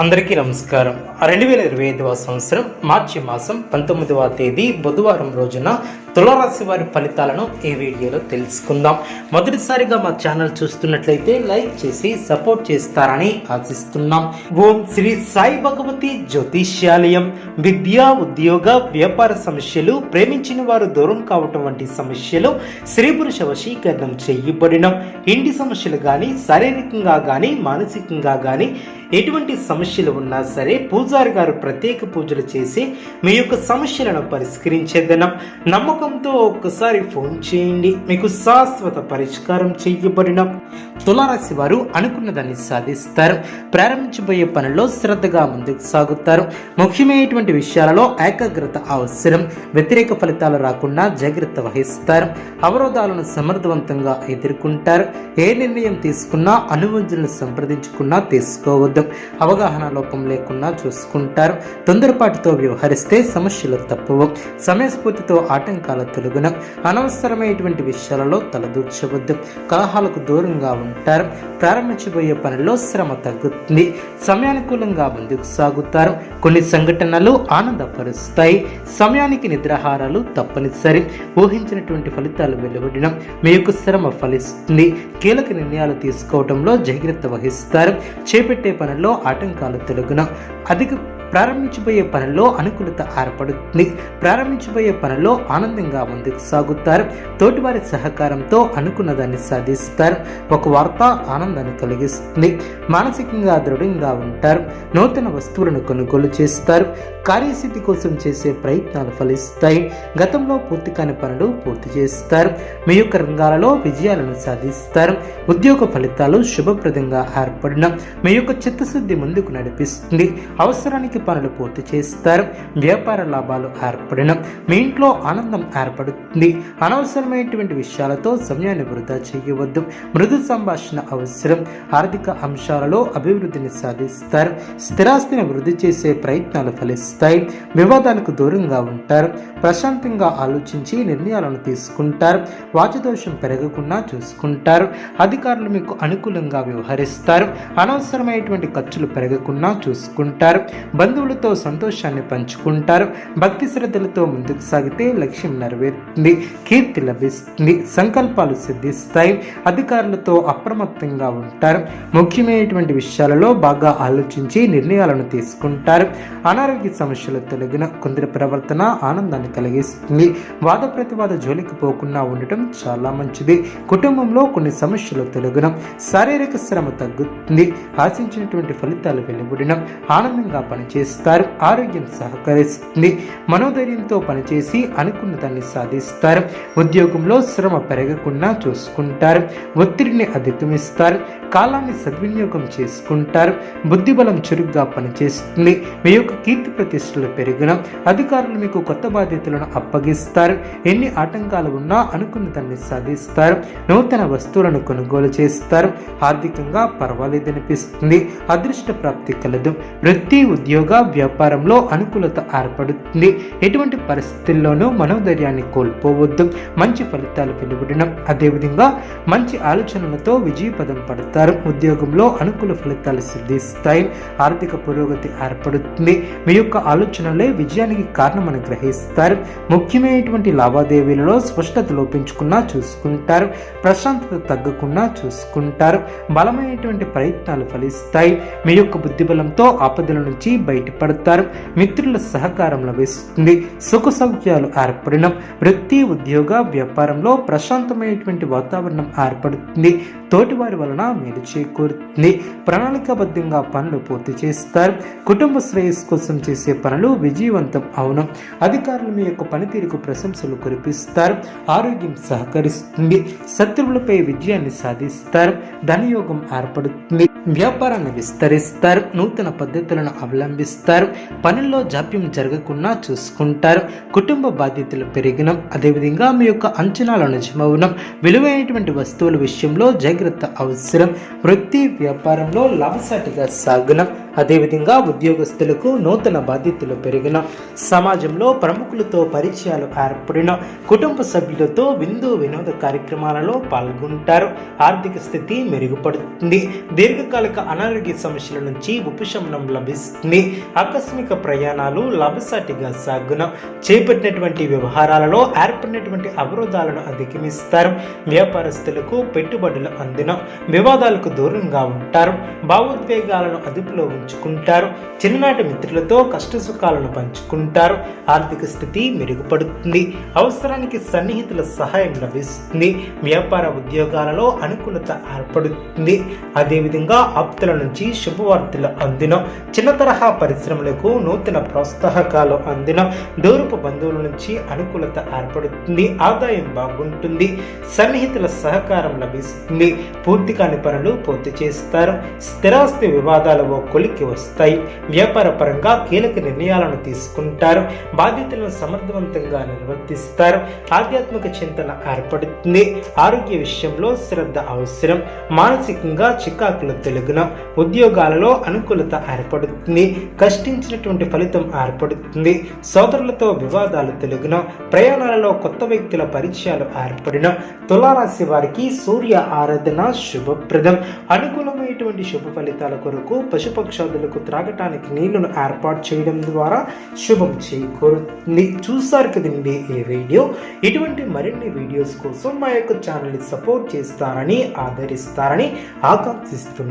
అందరికీ నమస్కారం. రెండు వేల ఇరవై ఐదవ సంవత్సరం మార్చి మాసం పంతొమ్మిదవ తేదీ బుధవారం రోజున తులరాశి వారి ఫలితాలను ఈ వీడియోలో తెలుసుకుందాం. మొదటిసారిగా మా ఛానల్ చూస్తున్నట్లయితే లైక్ చేసి సపోర్ట్ చేస్తారని ఆశిస్తున్నాం. ఓం శ్రీ సాయి భగవతి జ్యోతిష్యాలయం. విద్యా ఉద్యోగ వ్యాపార సమస్యలు ప్రేమించిన వారు దూరం కావటం వంటి సమస్యలు స్త్రీ పురుష వశీకరణం చేయబడిన. ఇంటి సమస్యలు కానీ శారీరకంగా కానీ మానసికంగా కానీ ఎటువంటి సమస్యలు ఉన్నా సరే పూజారి గారు ప్రత్యేక పూజలు చేసి మీ యొక్క సమస్యలను పరిష్కరించేదనం. నమ్మకంతో ఒక్కసారి ఫోన్ చేయండి. మీకు శాశ్వత పరిష్కారం చేయబడిన తులారాశి వారు అనుకున్న దాన్ని సాధిస్తారు. ప్రారంభించబోయే పనుల్లో శ్రద్ధగా ముందుకు సాగుతారు. ముఖ్యమైనటువంటి విషయాలలో ఏకాగ్రత అవసరం. వ్యతిరేక ఫలితాలు రాకుండా జాగ్రత్త వహిస్తారు. అవరోధాలను సమర్థవంతంగా ఎదుర్కొంటారు. ఏ నిర్ణయం తీసుకున్నా అనువంజులను సంప్రదించుకున్నా తీసుకోవద్దు. అవగాహన లోపం లేకుండా చూసుకుంటారు. తొందరపాటుతో వ్యవహరిస్తే సమస్యలు తప్పవు. సమయస్ఫూర్తితో ఆటంకాల తొలగున అనవసరమైనటువంటి విషయాలలో తలదూర్చవద్దు. కలహాలకు దూరంగా ఉంటారు. ప్రారంభించబోయే పనిలో శ్రమ తగ్గుతుంది. సమయానుకూలంగా ముందుకు సాగుతారు. కొన్ని సంఘటనలు ఆనందపరుస్తాయి. సమయానికి నిద్రాహారాలు తప్పనిసరి. ఊహించినటువంటి ఫలితాలు వెలువడిన మీ యొక్క శ్రమ ఫలిస్తుంది. కీలక నిర్ణయాలు తీసుకోవడంలో జాగ్రత్త వహిస్తారు. చేపట్టే పనుల్లో ఆటంకాలు తొలగున. అధిక ప్రారంభించబోయే పనిలో అనుకూలత ఏర్పడుతుంది. ప్రారంభించబోయే పనిలో ఆనందంగా ముందుకు సాగుతారు. తోటివారి సహకారంతో అనుకున్న దాన్ని సాధిస్తారు. ఒక వార్త ఆనందాన్ని కలిగిస్తుంది మానసికంగా దృఢంగా ఉంటారు. నూతన వస్తువులను కొనుగోలు చేస్తారు. కార్యసిద్ధి కోసం చేసే ప్రయత్నాలు ఫలిస్తాయి. గతంలో పూర్తి కాని పనులు పూర్తి చేస్తారు. మీ యొక్క రంగాలలో విజయాలను సాధిస్తారు. ఉద్యోగ ఫలితాలు శుభప్రదంగా ఏర్పడిన మీ యొక్క చిత్తశుద్ధి ముందుకు నడిపిస్తుంది. అవసరానికి పనులు పూర్తి చేస్తారు. వ్యాపార లాభాలు ఏర్పడిన. మీ ఇంట్లో ఆనందం ఏర్పడుతుంది. అనవసరమైనటువంటి విషయాలతో సమయాన్ని వృధా చేయవద్దు. మృదు సంభాషణ అవసరం. ఆర్థిక అంశాలలో అభివృద్ధిని సాధిస్తారు. స్థిరాస్తిని వృద్ధి చేసే ప్రయత్నాలు ఫలిస్తాయి. వివాదాలకు దూరంగా ఉంటారు. ప్రశాంతంగా ఆలోచించి నిర్ణయాలను తీసుకుంటారు. వాచదోషం పెరగకుండా చూసుకుంటారు. అధికారులు మీకు అనుకూలంగా వ్యవహరిస్తారు. అనవసరమైనటువంటి ఖర్చులు పెరగకుండా చూసుకుంటారు. బంధువులతో సంతోషాన్ని పంచుకుంటారు. భక్తి శ్రద్ధలతో ముందుకు సాగితే లక్ష్యం నెరవేరుతుంది. కీర్తి లభిస్తుంది. సంకల్పాలు సిద్ధిస్తాయి. అధికారులతో అప్రమత్తంగా ఉంటారు. ముఖ్యమైనటువంటి విషయాలలో బాగా ఆలోచించి నిర్ణయాలను తీసుకుంటారు. అనారోగ్య సమస్యలు తొలగిన కొందరి ప్రవర్తన ఆనందాన్ని కలిగిస్తుంది. వాద ప్రతివాద జోలికి పోకుండా ఉండటం చాలా మంచిది. కుటుంబంలో కొన్ని సమస్యలు తొలగిన. శారీరక శ్రమ తగ్గుతుంది. ఆశించినటువంటి ఫలితాలు వెలువడిన. ఆనందంగా చేస్తారు ఆరోగ్యం సహకరిస్తుంది మనోధైర్యంతో పనిచేసి అనుకున్న దాన్ని సాధిస్తారు ఉద్యోగంలో శ్రమ పెరగకుండా చూసుకుంటారు ఒత్తిడిని అధిగమిస్తారు కాలాన్ని సద్వినియోగం చేసుకుంటారు బుద్ధిబలం చురుగ్గా పనిచేస్తుంది మీ యొక్క కీర్తి ప్రతిష్టలు పెరిగిన అధికారులు మీకు కొత్త బాధ్యతలను అప్పగిస్తారు ఎన్ని ఆటంకాలు ఉన్నా అనుకున్న దాన్ని సాధిస్తారు నూతన వస్తువులను కొనుగోలు చేస్తారు ఆర్థికంగా పర్వాలేదనిపిస్తుంది అదృష్ట ప్రాప్తి కలదు వృత్తి ఉద్యోగ వ్యాపారంలో అనుకూలత ఏర్పడుతుంది. ఎటువంటి పరిస్థితుల్లోనూ మనోధైర్యాన్ని కోల్పోవద్దు. మంచి ఫలితాలు వెలువడడం అదేవిధంగా మంచి ఆలోచనలతో విజయపదం పడతారు. ఉద్యోగంలో అనుకూల ఫలితాలు సిద్ధిస్తాయి. ఆర్థిక పురోగతి ఏర్పడుతుంది. మీ యొక్క ఆలోచనలే విజయానికి కారణమని గ్రహిస్తారు. ముఖ్యమైనటువంటి లావాదేవీలలో స్పష్టత లోపించకుండా చూసుకుంటారు. ప్రశాంతత తగ్గకుండా చూసుకుంటారు. బలమైనటువంటి ప్రయత్నాలు ఫలిస్తాయి. మీ యొక్క బుద్ధిబలంతో ఆపదల నుంచి బయట బయటపడతారు మిత్రుల సహకారం లభిస్తుంది. సుఖ సౌఖ్యాలు ఏర్పడిన వృత్తి ఉద్యోగ వ్యాపారంలో ప్రశాంతమైనటువంటి వాతావరణం ఏర్పడుతుంది. తోటివారి వలన మేలు చేకూరుతుంది. ప్రణాళికాబద్ధంగా పనులు పూర్తి చేస్తారు. కుటుంబ శ్రేయస్సు కోసం చేసే పనులు విజయవంతం అవును. అధికారులు మీ యొక్క పనితీరుకు ప్రశంసలు కురిపిస్తారు. ఆరోగ్యం సహకరిస్తుంది. శత్రువులపై విజయాన్ని సాధిస్తారు. ధనయోగం ఏర్పడుతుంది. వ్యాపారాన్ని విస్తరిస్తారు. నూతన పద్ధతులను అవలంబిస్తారు. పనుల్లో జాప్యం జరగకుండా చూసుకుంటారు. కుటుంబ బాధ్యతలు పెరిగినం. అదేవిధంగా మీ యొక్క అంచనాలు నిజమవడం విలువైనటువంటి వస్తువుల విషయంలో జాగ్రత్త అవసరం. వృత్తి వ్యాపారంలో లాభసాటిగా సాగనం. అదేవిధంగా ఉద్యోగస్తులకు నూతన బాధ్యతలు పెరిగిన సమాజంలో ప్రముఖులతో పరిచయాలు ఏర్పడిన కుటుంబ సభ్యులతో విందు వినోద కార్యక్రమాలలో పాల్గొంటారు. ఆర్థిక స్థితి మెరుగుపడుతుంది. దీర్ఘకాలిక అనారోగ్య సమస్యల నుంచి ఉపశమనం లభిస్తుంది. ఆకస్మిక ప్రయాణాలు లాభసాటిగా సాగున. చేపట్టినటువంటి వ్యవహారాలలో ఏర్పడినటువంటి అవరోధాలను అధిగమిస్తారు. వ్యాపారస్తులకు పెట్టుబడులు అందిన వివాదాలకు దూరంగా ఉంటారు. భావోద్వేగాలను అదుపులో పంచుకుంటారు. చిన్ననాటి మిత్రులతో కష్ట సుఖాలను పంచుకుంటారు. ఆర్థిక స్థితి మెరుగుపడుతుంది. అవసరానికి సన్నిహితుల సహాయం లభిస్తుంది. వ్యాపార ఉద్యోగాలలో అనుకూలత ఏర్పడుతుంది. అదేవిధంగా ఆప్తుల నుంచి శుభవార్తలు అందిన చిన్న తరహా పరిశ్రమలకు నూతన ప్రోత్సాహకాలు అందిన దూరపు బంధువుల నుంచి అనుకూలత ఏర్పడుతుంది. ఆదాయం బాగుంటుంది. సన్నిహితుల సహకారం లభిస్తుంది. పూర్తి కాని పనులు పూర్తి చేస్తారు. స్థిరాస్తి వివాదాలు ఓ వెలుగులోకి వస్తాయి. వ్యాపార పరంగా కీలక నిర్ణయాలను తీసుకుంటారు. బాధ్యతలను సమర్థవంతంగా నిర్వర్తిస్తారు. ఆధ్యాత్మిక చింతన ఏర్పడుతుంది. ఆరోగ్య విషయంలో శ్రద్ధ అవసరం. మానసికంగా చికాకులు తెలుగున ఉద్యోగాలలో అనుకూలత ఏర్పడుతుంది. కష్టించినటువంటి ఫలితం ఏర్పడుతుంది. సోదరులతో వివాదాలు తెలుగున ప్రయాణాలలో కొత్త వ్యక్తుల పరిచయాలు ఏర్పడిన తులారాశి వారికి సూర్య ఆరాధన శుభప్రదం. అనుకూలమైనటువంటి శుభ ఫలితాల కొరకు పశుపక్ష పశుపక్షాదులకు త్రాగటానికి నీళ్ళను ఏర్పాటు చేయడం ద్వారా శుభం చేకూరుతుంది. చూసారు కదండి ఈ వీడియో? ఇటువంటి మరిన్ని వీడియోస్ కోసం మా యొక్క ఛానల్ని సపోర్ట్ చేస్తారని ఆదరిస్తారని ఆకాంక్షిస్తున్నాను.